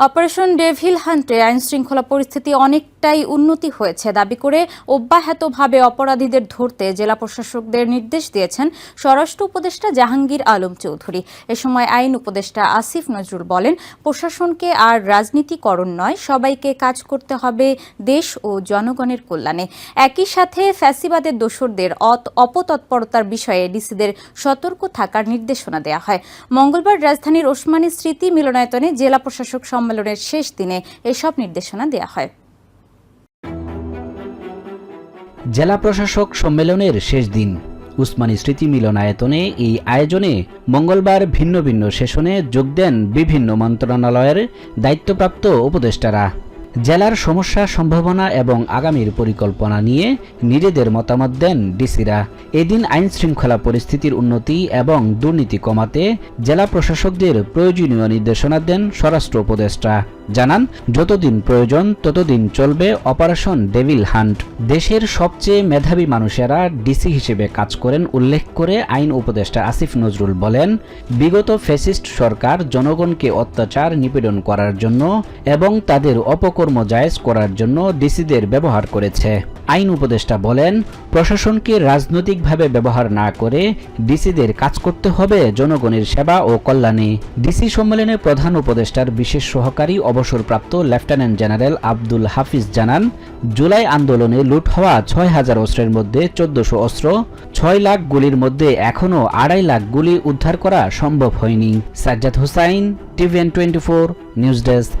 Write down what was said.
Operation devil হান্টে আইন শৃঙ্খলা পরিস্থিতি অনেকটাই উন্নতি হয়েছে। দাবি করে অব্যাহতভাবে অপরাধীদের ধরতে জেলা প্রশাসকদের নির্দেশ দিয়েছেন স্বরাষ্ট্র উপদেষ্টা জাহাঙ্গীর আলম চৌধুরী। এ সময় আইন উপদেষ্টা আসিফ নজরুল বলেন, প্রশাসনকে আর রাজনীতিকরণ নয়, সবাইকে কাজ করতে হবে দেশ ও জনগণের কল্যাণে। একই সাথে ফ্যাসিবাদের দোসরদের অত- অপতৎপরতার বিষয়ে ডিসিদের সতর্ক থাকার নির্দেশনা দেওয়া হয়। মঙ্গলবার রাজধানীর ওসমানী স্মৃতি মিলনায়তনে জেলা প্রশাসক সম্মেলনের শেষ দিনে এসব নির্দেশনা দেওয়া হয়। জেলা প্রশাসক সম্মেলনের শেষ দিন। উসমানী স্মৃতি মিলনায়তনে এই আয়োজনে মঙ্গলবার ভিন্ন ভিন্ন সেশনে যোগ দেন বিভিন্ন মন্ত্রণালয়ের দায়িত্বপ্রাপ্ত উপদেষ্টারা। জেলার সমস্যা সম্ভাবনা এবং আগামীর পরিকল্পনা নিয়ে নিজেদের মতামত দেন ডিসিরা। এদিন আইন শৃঙ্খলা পরিস্থিতির উন্নতি এবং দুর্নীতি কমাতে জেলা প্রশাসকদের প্রয়োজনীয় নির্দেশনা দেন স্বরাষ্ট্র উপদেষ্টা। জানান, যতদিন প্রয়োজন, ততদিন চলবে অপারেশন ডেভিল হান্ট। দেশের সবচেয়ে মেধাবী মানুষেরা ডিসি হিসেবে কাজ করেন উল্লেখ করে আইন উপদেষ্টা আসিফ নজরুল বলেন, বিগত ফ্যাসিস্ট সরকার জনগণকে অত্যাচার নিপীড়ন করার জন্য এবং তাদের অপকর্ম জায়েজ করার জন্য ডিসিদের ব্যবহার করেছে। আইন উপদেষ্টা বলেন, প্রশাসনকে রাজনৈতিকভাবে ব্যবহার না করে ডিসিদের কাজ করতে হবে জনগণের সেবা ও কল্যাণে। ডিসি সম্মেলনে প্রধান উপদেষ্টার বিশেষ সহকারী অবসরপ্রাপ্ত লেফটেন্যান্ট জেনারেল আব্দুল হাফিজ জানান, জুলাই আন্দোলনে লুট হওয়া ছয় হাজার অস্ত্রের মধ্যে চোদ্দশো অস্ত্র, ছয় লাখ গুলির মধ্যে এখনও আড়াই লাখ গুলি উদ্ধার করা সম্ভব হয়নি। Sajjad Hussain, TVN twenty four, news desk.